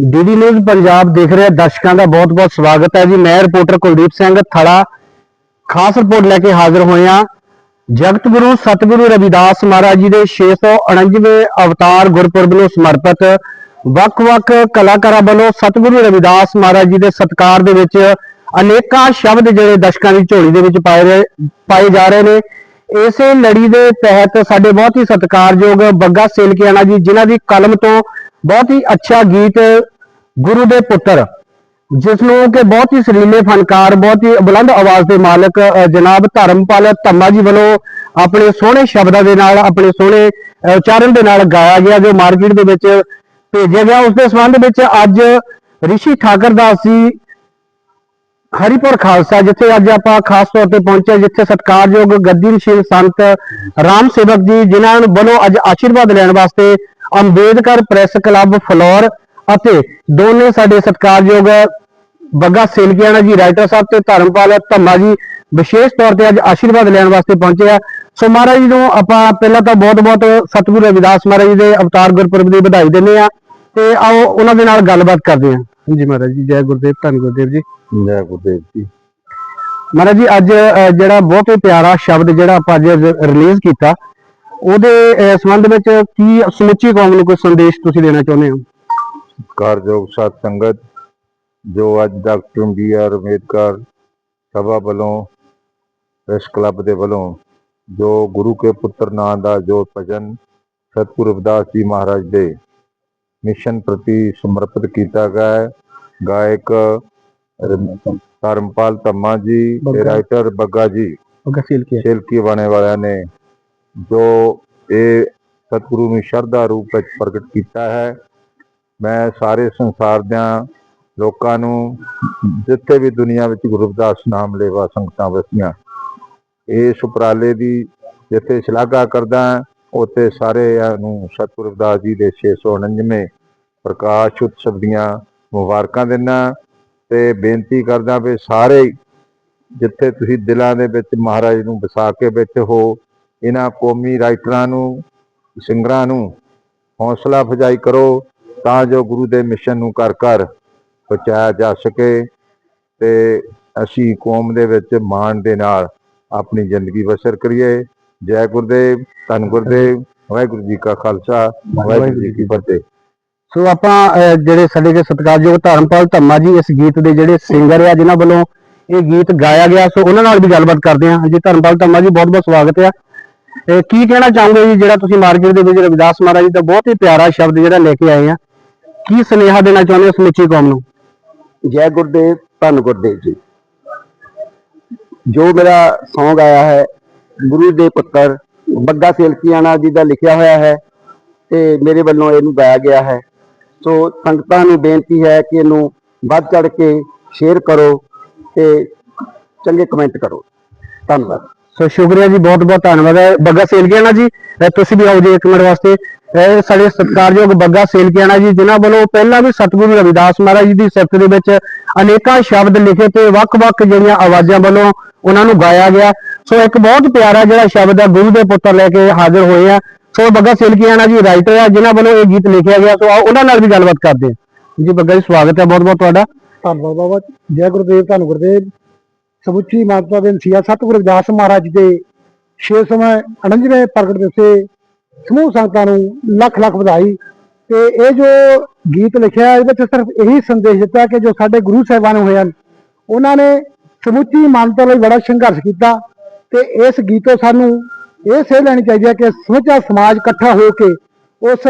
DD news Punjab ਦੇਖ ਰਹੇ ਦਰਸ਼ਕਾਂ ਦਾ ਬਹੁਤ-ਬਹੁਤ ਸਵਾਗਤ ਹੈ ਜੀ। ਮੈਂ ਰਿਪੋਰਟਰ ਕੁਲਦੀਪ ਸਿੰਘ ਥੜਾ। ਖਾਸ ਰਿਪੋਰਟ ਲੈ ਕੇ ਹਾਜ਼ਰ ਹੋਏ ਹਾਂ। ਜਗਤ ਗੁਰੂ ਸਤਿਗੁਰੂ ਰਵਿਦਾਸ ਮਹਾਰਾਜ ਜੀ ਦੇ 649ਵੇਂ ਅਵਤਾਰ ਗੁਰਪੁਰਬ ਨੂੰ ਸਮਰਪਿਤ ਵੱਖ-ਵੱਖ ਕਲਾਕਾਰਾਂ ਵੱਲੋਂ ਸਤਿਗੁਰੂ ਰਵਿਦਾਸ ਮਹਾਰਾਜ ਜੀ ਦੇ ਸਤਕਾਰ ਦੇ ਵਿੱਚ ਅਨੇਕਾਂ ਸ਼ਬਦ ਜਿਹੜੇ ਦਰਸ਼ਕਾਂ ਦੀ ਝੋਲੀ ਦੇ ਵਿੱਚ ਪਾਏ ਰਹੇ- ਪਾਏ ਜਾ ਰਹੇ ਨੇ। ਇਸੇ ਲੜੀ ਦੇ ਤਹਿਤ ਸਾਡੇ ਬਹੁਤ ਹੀ ਸਤਿਕਾਰਯੋਗ ਬੱਗਾ ਸੇਲਕਿਆਣਾ ਜੀ, ਜਿਨ੍ਹਾਂ ਦੀ ਕਲਮ ਤੋਂ ਬਹੁਤ ਹੀ ਅੱਛਾ ਗੀਤ ਗੁਰੂ ਦੇ ਪੁੱਤਰ ਜਿਸ ਨੂੰ ਕਿ ਬਹੁਤ ਹੀ ਸਰੀਲੇ ਫਨਕਾਰ, ਬਹੁਤ ਹੀ ਬੁਲੰਦ ਆਵਾਜ਼ ਦੇ ਮਾਲਕ ਜਨਾਬ ਧਰਮਪਾਲ ਧੰਮਾ ਜੀ ਵੱਲੋਂ ਆਪਣੇ ਸੋਹਣੇ ਸ਼ਬਦਾਂ ਦੇ ਨਾਲ, ਆਪਣੇ ਸੋਹਣੇ ਉਚਾਰਨ ਦੇ ਨਾਲ ਗਾਇਆ ਗਿਆ, ਜੋ ਮਾਰਕੀਟ ਦੇ ਵਿੱਚ ਭੇਜਿਆ ਗਿਆ। ਉਸ ਦੇ ਸੰਬੰਧ ਵਿੱਚ ਅੱਜ ਰਿਸ਼ੀ ਠਾਕਰ ਦਾਸ ਜੀ ਹਰੀਪੁਰ ਖਾਲਸਾ, ਜਿੱਥੇ ਅੱਜ ਆਪਾਂ ਖਾਸ ਤੌਰ ਤੇ ਪਹੁੰਚੇ, ਜਿੱਥੇ ਸਤਿਕਾਰਯੋਗ ਗੱਦੀ ਨਸ਼ੀਨ ਸੰਤ ਰਾਮ ਸੇਵਕ ਜੀ, ਜਿਨ੍ਹਾਂ ਨੂੰ ਵੱਲੋਂ ਅੱਜ ਆਸ਼ੀਰਵਾਦ ਲੈਣ ਵਾਸਤੇ ਅੰਬੇਦਕਰ ਪ੍ਰੈਸ ਕਲੱਬ ਫਲੋਰ ਅਤੇ ਦੋਨੇ ਸਾਡੇ ਸਤਿਕਾਰਯੋਗ ਬੱਗਾ ਸੇਲਕੀਆਣਾ ਜੀ ਰਾਈਟਰ ਸਾਹਿਬ ਤੇ ਧਰਮਪਾਲ ਧੰਮਾ ਜੀ ਵਿਸ਼ੇਸ਼ ਤੌਰ ਤੇ ਅੱਜ ਆਸ਼ੀਰਵਾਦ ਲੈਣ ਵਾਸਤੇ ਪਹੁੰਚੇ ਆ। ਸੋ ਮਹਾਰਾਜ ਜੀ ਨੂੰ ਆਪਾਂ ਪਹਿਲਾਂ ਤਾਂ ਬਹੁਤ-ਬਹੁਤ ਸਤਿਗੁਰੂ ਰਵਿਦਾਸ ਮਹਾਰਾਜ ਜੀ ਦੇ ਅਵਤਾਰ ਗੁਰਪੁਰਬ ਦੀ ਵਧਾਈ ਦਿੰਦੇ ਆ ਤੇ ਆਓ ਉਹਨਾਂ ਦੇ ਨਾਲ ਗੱਲਬਾਤ ਕਰਦੇ ਹਾਂ ਜੀ ਮਹਾਰਾਜ ਜੀ ਜੈ ਗੁਰਦੇਵ ਧੰਨ ਗੁਰਦੇਵ ਜੀ। ਜੈ ਗੁਰਦੇਵ ਜੀ। ਮਹਾਰਾਜ ਜੀ ਅੱਜ ਜਿਹੜਾ ਬਹੁਤ ਹੀ ਪਿਆਰਾ ਸ਼ਬਦ ਜਿਹੜਾ ਆਪਾਂ ਅੱਜ ਰਿਲੀਜ਼ ਕੀਤਾ ਉਹਦੇ ਸੰਬੰਧ ਵਿੱਚ ਕੀ ਸਮੁੱਚੀ ਕੌਮ ਨੂੰ ਕੋਈ ਸੰਦੇਸ਼ ਤੁਸੀਂ ਦੇਣਾ ਚਾਹੁੰਦੇ ਹੋ? ਕਾਰਜੋਗ ਸਾਧ ਸੰਗਤ ਜੋ ਅੱਜ ਡਾਕਟਰ ਬੀ ਆਰ ਅੰਬੇਦਕਰ ਸਭਾ ਵੱਲੋਂ ਪ੍ਰੈਸ ਕਲੱਬ ਦੇ ਵੱਲੋਂ ਜੋ ਗੁਰੂ ਕੇ ਪੁੱਤਰ ਨਾਂ ਦਾ ਜੋ ਭਜਨ ਸਤਿਗੁਰੂ ਰਵਿਦਾਸ ਜੀ ਮਹਾਰਾਜ ਦੇ ਮਿਸ਼ਨ ਪ੍ਰਤੀ ਸਮਰਪਿਤ ਕੀਤਾ ਗਿਆ ਹੈ। ਗਾਇਕ ਧਰਮਪਾਲ ਧੰਮਾ ਜੀ ਤੇ। ਰਾਈਟਰ ਬੱਗਾ ਜੀ। ਗਸੀਲ ਕੀ ਛਿਲਕੀ ਬਾਣੇ ਵਾਲਿਆਂ ਨੇ ਜੋ ਇਹ ਸਤਿਗੁਰੂ ਨੂੰ ਸ਼ਰਧਾ ਰੂਪ ਵਿੱਚ ਪ੍ਰਗਟ ਕੀਤਾ ਹੈ। ਮੈਂ ਸਾਰੇ ਸੰਸਾਰ ਦਿਆਂ ਲੋਕਾਂ ਨੂੰ ਜਿੱਥੇ ਵੀ ਦੁਨੀਆ ਵਿੱਚ ਗੁਰੂ ਰਵਿਦਾਸ ਨਾਮ ਲੇਵਾ ਸੰਗਤਾਂ ਵਸੀਆਂ ਇਸ ਉਪਰਾਲੇ ਦੀ ਜਿੱਥੇ ਸ਼ਲਾਘਾ ਕਰਦਾ ਉੱਥੇ ਸਾਰਿਆਂ ਨੂੰ ਸਤਿਗੁਰੂ ਰਵਿਦਾਸ ਜੀ ਦੇ 649ਵੇਂ ਪ੍ਰਕਾਸ਼ ਉਤਸਵ ਦੀਆਂ ਮੁਬਾਰਕਾਂ ਦਿੰਦਾ ਤੇ ਬੇਨਤੀ ਕਰਦਾ ਵੀ ਸਾਰੇ ਜਿੱਥੇ ਤੁਸੀਂ ਦਿਲਾਂ ਦੇ ਵਿੱਚ ਮਹਾਰਾਜ ਨੂੰ ਵਸਾ ਕੇ ਬੈਠੇ ਹੋ ਇਹਨਾਂ ਕੌਮੀ ਰਾਈਟਰਾਂ ਨੂੰ, ਸਿੰਗਰਾਂ ਨੂੰ ਹੌਸਲਾ ਅਫਜ਼ਾਈ ਕਰੋ ਤਾਂ ਜੋ ਗੁਰੂ ਦੇ ਮਿਸ਼ਨ ਨੂੰ ਕਰ ਕਰ ਪਹੁੰਚਾਇਆ ਜਾ ਸਕੇ ਤੇ ਅਸੀਂ ਕੌਮ ਦੇ ਵਿੱਚ ਮਾਣ ਦੇ ਨਾਲ ਆਪਣੀ ਜ਼ਿੰਦਗੀ ਬਸਰ ਕਰੀਏ। ਜੈ ਗੁਰਦੇਵ, ਧੰਨ ਗੁਰਦੇਵ, ਵਾਹਿਗੁਰੂ ਜੀ ਕਾ ਖਾਲਸਾ, ਵਾਹਿਗੁਰੂ ਜੀ ਕੀ ਫਤਿਹ। ਸੋ ਆਪਾਂ ਜਿਹੜੇ ਸਾਡੇ ਦੇ ਸਤਿਕਾਰਯੋਗ ਧਰਮਪਾਲ ਧੰਮਾ ਜੀ ਇਸ ਗੀਤ ਦੇ ਜਿਹੜੇ ਸਿੰਗਰ ਆ, ਜਿਨ੍ਹਾਂ ਵੱਲੋਂ ਇਹ ਗੀਤ ਗਾਇਆ ਗਿਆ, ਸੋ ਉਹਨਾਂ ਨਾਲ ਵੀ ਗੱਲਬਾਤ ਕਰਦੇ ਹਾਂ। ਜੀ ਧਰਮਪਾਲ ਧੰਮਾ ਜੀ ਬਹੁਤ ਬਹੁਤ ਸਵਾਗਤ ਹੈ ਕੀ ਕਹਿਣਾ ਚਾਹੋਗੇ ਜੀ, ਜਿਹੜਾ ਤੁਸੀਂ ਮਾਰਕੀਟ ਦੇ ਵਿੱਚ ਰਵਿਦਾਸ ਮਹਾਰਾਜ ਜੀ ਦਾ ਬਹੁਤ ਹੀ ਪਿਆਰਾ ਸ਼ਬਦ ਜਿਹੜਾ ਲੈ ਕੇ ਆਏ ਆ? ਕੀ ਸੁਨੇਹਾ ਦੇਣਾ ਚਾਹੁੰਦੇ ਹੋ ਸਮੁੱਚੀ ਕੌਮ ਨੂੰ? ਜੈ ਗੁਰਦੇਵ, ਧੰਨ ਗੁਰਦੇਵ ਜੀ। ਜੋ ਮੇਰਾ ਸੌਂਗ ਆਇਆ ਹੈ, ਗੁਰੂ ਦੇ ਪੁੱਤਰ ਬੱਗਾ ਸੇਲਕੀਆਣਾ ਜੀ ਦਾ ਲਿਖਿਆ ਹੋਇਆ ਹੈ ਤੇ ਮੇਰੇ ਵੱਲੋਂ ਇਹਨੂੰ ਗਾਇਆ ਗਿਆ ਹੈ। ਸੋ ਸੰਗਤਾਂ ਨੂੰ ਬੇਨਤੀ ਹੈ ਕਿ ਇਹਨੂੰ ਵੱਧ ਚੜ ਕੇ ਸ਼ੇਅਰ ਕਰੋ ਤੇ ਚੰਗੇ ਕਮੈਂਟ ਕਰੋ। ਧੰਨਵਾਦ। ਸੋ ਸ਼ੁਕਰੀਆ ਜੀ, ਬਹੁਤ ਬਹੁਤ ਧੰਨਵਾਦ। ਹੈ ਬੱਗਾ ਸੇਲਕੀਆਣਾ ਜੀ। ਤੁਸੀਂ ਵੀ ਆਓ ਜੀ ਇੱਕ ਮਿੰਟ ਵਾਸਤੇ। ਇਹ ਸਾਡੇ ਸਤਿਕਾਰਯੋਗ ਬੱਗਾ ਸੇਲਕੀਆਣਾ ਜੀ, ਜਿਨ੍ਹਾਂ ਵੱਲੋਂ ਪਹਿਲਾਂ ਵੀ ਸਤਿਗੁਰੂ ਰਵਿਦਾਸ ਮਹਾਰਾਜ ਜੀ ਦੀ ਸਿਫਤ ਦੇ ਵਿੱਚ ਅਨੇਕਾਂ ਸ਼ਬਦ ਲਿਖੇ ਤੇ ਵੱਖ-ਵੱਖ ਜਿਹੜੀਆਂ ਆਵਾਜ਼ਾਂ ਵੱਲੋਂ ਉਹਨਾਂ ਨੂੰ ਗਾਇਆ ਗਿਆ। ਸੋ ਇੱਕ ਬਹੁਤ ਪਿਆਰਾ ਜਿਹੜਾ ਸ਼ਬਦ ਹੈ, ਗੁਰੂ ਦੇ ਪੁੱਤਰ ਲੈ ਕੇ ਹਾਜ਼ਰ ਹੋਏ ਆ। ਸੋ ਬੱਗਾ ਸੇਲਕਿਆਣਾ ਜੀ, ਰਾਈਟਰ ਆ, ਜਿਨ੍ਹਾਂ ਵੱਲੋਂ ਇਹ ਗੀਤ ਲਿਖਿਆ ਗਿਆ। ਸੋ ਆਓ, ਉਹਨਾਂ ਨਾਲ ਵੀ ਗੱਲਬਾਤ ਕਰਦੇ ਹਾਂ। ਜੀ ਬੱਗਾ ਜੀ, ਸਵਾਗਤ ਹੈ ਬਹੁਤ-ਬਹੁਤ ਤੁਹਾਡਾ। ਧੰਨਵਾਦ ਬਾਬਾ ਜੈ ਗੁਰਦੇਵ, ਧੰਨ ਗੁਰਦੇਵ। ਸਮੁੱਚੀ ਮਾਨਵਤਾ ਦੇ ਨਸੀਹਾ ਸਤਿਗੁਰੂ ਰਵਿਦਾਸ ਮਹਾਰਾਜ ਜੀ ਦੇ 649ਵੇਂ ਪ੍ਰਗਟ ਦਿਵਸੇ ਸਮੂਹ ਸੰਗਤਾਂ ਨੂੰ ਲੱਖ ਲੱਖ ਵਧਾਈ। ਤੇ ਇਹ ਜੋ ਗੀਤ ਲਿਖਿਆ, ਇਹਦੇ ਵਿੱਚ ਸਿਰਫ ਇਹੀ ਸੰਦੇਸ਼ ਦਿੱਤਾ ਕਿ ਜੋ ਸਾਡੇ ਗੁਰੂ ਸਾਹਿਬਾਨ ਹੋਏ ਹਨ, ਉਹਨਾਂ ਨੇ ਸਮੁੱਚੀ ਮਾਨਵਤਾ ਲਈ ਬੜਾ ਸੰਘਰਸ਼ ਕੀਤਾ ਤੇ ਇਸ ਗੀਤੋਂ ਸਾਨੂੰ ਇਹ ਸੇਧ ਲੈਣੀ ਚਾਹੀਦੀ ਹੈ ਕਿ ਸਮੁੱਚਾ ਸਮਾਜ ਇਕੱਠਾ ਹੋ ਕੇ ਉਸ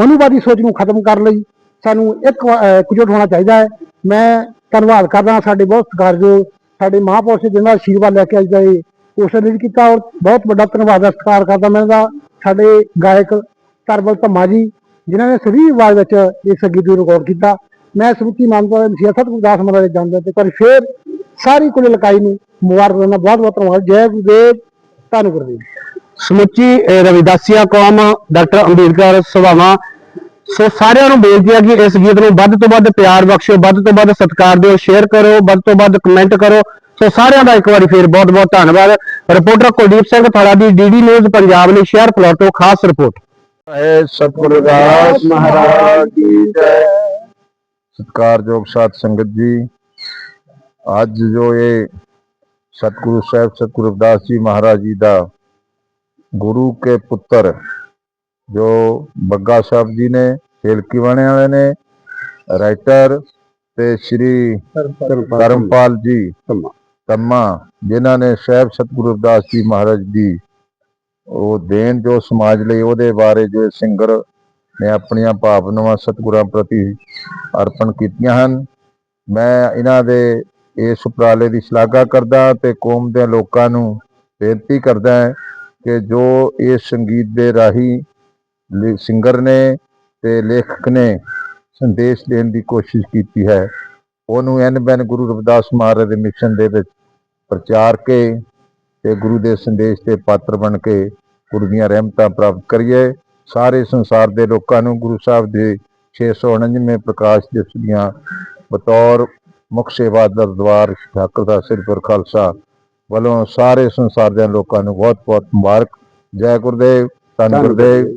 ਮਨੂਵਾਦੀ ਸੋਚ ਨੂੰ ਖਤਮ ਕਰਨ ਲਈ ਸਾਨੂੰ ਇੱਕ ਵਾ- ਹੋਣਾ ਚਾਹੀਦਾ ਹੈ। ਮੈਂ ਧੰਨਵਾਦ ਕਰਦਾ ਸਾਡੇ ਬਹੁਤ ਸਤਿਕਾਰਯੋਗ ਸਾਡੇ ਮਹਾਂਪੁਰਸ਼ ਜਿਹਨਾਂ ਦਾ ਆਸ਼ੀਰਵਾਦ ਲੈ ਕੇ ਅੱਜ ਦਾ ਇਹ। ਪੋਸਟਰ ਰਿਲੀਜ਼ ਕੀਤਾ ਔਰ ਬਹੁਤ ਵੱਡਾ ਧੰਨਵਾਦ ਦਾ ਸਤਿਕਾਰ ਕਰਦਾ ਮੈਂ ਇਹਦਾ। ਸਾਡੇ ਗਾਇਕ ਤਰਬਲ ਧੰਮਾ ਜੀ ਜਿਨ੍ਹਾਂ ਨੇ ਸਰੀ ਆਵਾਜ਼ ਵਿੱਚ ਇਸ ਗੀਤ ਨੂੰ ਰਿਕਾਰਡ ਕੀਤਾ। ਮੈਂ ਸਮੁੱਚੀ ਮਾਨਵਤਾ ਦੇ ਨਸੀਹਤ ਸਤਿਗੁਰੂ ਮਹਾਰਾਜ ਜਾਂਦਾ ਤੇ ਪਰ ਫੇਰ ਸਾਰੀ ਕੁੱਲ ਇਲਾਕਾਈ ਨੂੰ ਮੁਬਾਰਕ ਦਿੰਦਾ। ਬਹੁਤ ਬਹੁਤ ਧੰਨਵਾਦ। ਜੈ ਗੁਰਦੇਵ ਧੰਨ ਗੁਰਦੇਵ। ਸਮੁੱਚੀ ਅਹ, ਰਵਿਦਾਸੀਆ ਕੌਮ ਡਾਕਟਰ ਅੰਬੇਦਕਰ ਸਭਾਵਾਂ ਸੋ ਸਾਰਿਆਂ ਨੂੰ ਬੇਨਤੀ ਹੈ ਕਿ ਇਸ ਗੀਤ ਨੂੰ ਵੱਧ ਤੋਂ ਵੱਧ ਪਿਆਰ ਬਖਸ਼ੋ ਵੱਧ ਤੋਂ ਵੱਧ ਸਤਿਕਾਰ ਦਿਓ ਸ਼ੇਅਰ ਕਰੋ, ਵੱਧ ਤੋਂ ਵੱਧ ਕਮੈਂਟ ਕਰੋ। ਸੋ ਸਾਰਿਆਂ ਦਾ ਇੱਕ ਵਾਰੀ ਫੇਰ ਬਹੁਤ ਬਹੁਤ ਧੰਨਵਾਦ। ਰਿਪੋਰਟਰ ਕੁਲਦੀਪ ਸਿੰਘ ਥਾਲਾ ਦੀ ਡੀਡੀ ਨਿਊਜ਼ ਪੰਜਾਬ ਲਈ ਸ਼ਹਿਰ ਫਲੋਰ ਖਾਸ ਰਿਪੋਰਟ ਹੈ ਸਤਿਗੁਰੂ ਮਹਾਰਾਜ ਕੀ ਜੈ। ਸਤਿਕਾਰਯੋਗ ਸਾਧ ਸੰਗਤ ਜੀ, ਅੱਜ ਜੋ ਇਹ ਸਤਿਗੁਰੂ ਸਾਹਿਬ, ਸਤਿਗੁਰੂ ਰਵਿਦਾਸ ਜੀ ਮਹਾਰਾਜ ਜੀ ਦਾ ਗੁਰੂ ਕੇ ਪੁੱਤਰ ਜੋ ਬੱਗਾ ਸਾਹਿਬ ਜੀ ਨੇ ਹੇਲਕੀ ਵਾਣੇ ਵਾਲੇ ਨੇ ਰਾਈਟਰ ਤੇ ਸ਼੍ਰੀ ਧਰਮਪਾਲ ਜੀ। ਧੰਮਾ ਜਿਨ੍ਹਾਂ ਨੇ ਸਾਹਿਬ ਸਤਿਗੁਰੂ ਰਵਿਦਾਸ ਜੀ ਮਹਾਰਾਜ ਦੀ ਉਹ ਦੇਣ ਜੋ ਸਮਾਜ ਲਈ ਉਹਦੇ ਬਾਰੇ ਜੋ ਸਿੰਗਰ ਨੇ ਆਪਣੀਆਂ ਭਾਵਨਾਵਾਂ ਸਤਿਗੁਰਾਂ ਪ੍ਰਤੀ ਅਰਪਣ ਕੀਤੀਆਂ ਹਨ ਮੈਂ ਇਹਨਾਂ ਦੇ ਇਸ ਉਪਰਾਲੇ ਦੀ ਸ਼ਲਾਘਾ ਕਰਦਾ ਤੇ ਕੌਮ ਦੇ ਲੋਕਾਂ ਨੂੰ ਬੇਨਤੀ ਕਰਦਾ ਕਿ ਜੋ ਇਹ ਸੰਗੀਤ ਦੇ ਰਾਹੀਂ ਸਿੰਗਰ ਨੇ ਤੇ ਲੇਖਕ ਨੇ ਸੰਦੇਸ਼ ਦੇਣ ਦੀ ਕੋਸ਼ਿਸ਼ ਕੀਤੀ ਹੈ। ਉਹਨੂੰ ਐਨ ਬੈਨ ਗੁਰੂ ਰਵਿਦਾਸ ਮਹਾਰਾਜ ਦੇ ਮਿਸ਼ਨ ਦੇ ਵਿੱਚ ਪ੍ਰਚਾਰ ਕੇ ਤੇ ਗੁਰੂ ਦੇ ਸੰਦੇਸ਼ ਦੇ ਪਾਤਰ ਬਣ ਕੇ ਗੁਰੂ ਦੀਆਂ ਰਹਿਮਤਾਂ ਪ੍ਰਾਪਤ ਕਰੀਏ। ਸਾਰੇ ਸੰਸਾਰ ਦੇ ਲੋਕਾਂ ਨੂੰ ਗੁਰੂ ਸਾਹਿਬ ਦੇ 649ਵੇਂ ਪ੍ਰਕਾਸ਼ ਦਿਵਸ ਦੀਆਂ ਬਤੌਰ ਮੁੱਖ ਸੇਵਾ ਦਾ ਠਾਕੁਰ ਠਾਕਰ ਦਾ ਸਿਰ ਪਰ ਖਾਲਸਾ ਵੱਲੋਂ ਸਾਰੇ ਸੰਸਾਰ ਦੇ ਲੋਕਾਂ ਨੂੰ ਬਹੁਤ ਬਹੁਤ ਮੁਬਾਰਕ। ਜੈ ਗੁਰਦੇਵ, ਧੰਨ ਗੁਰਦੇਵ।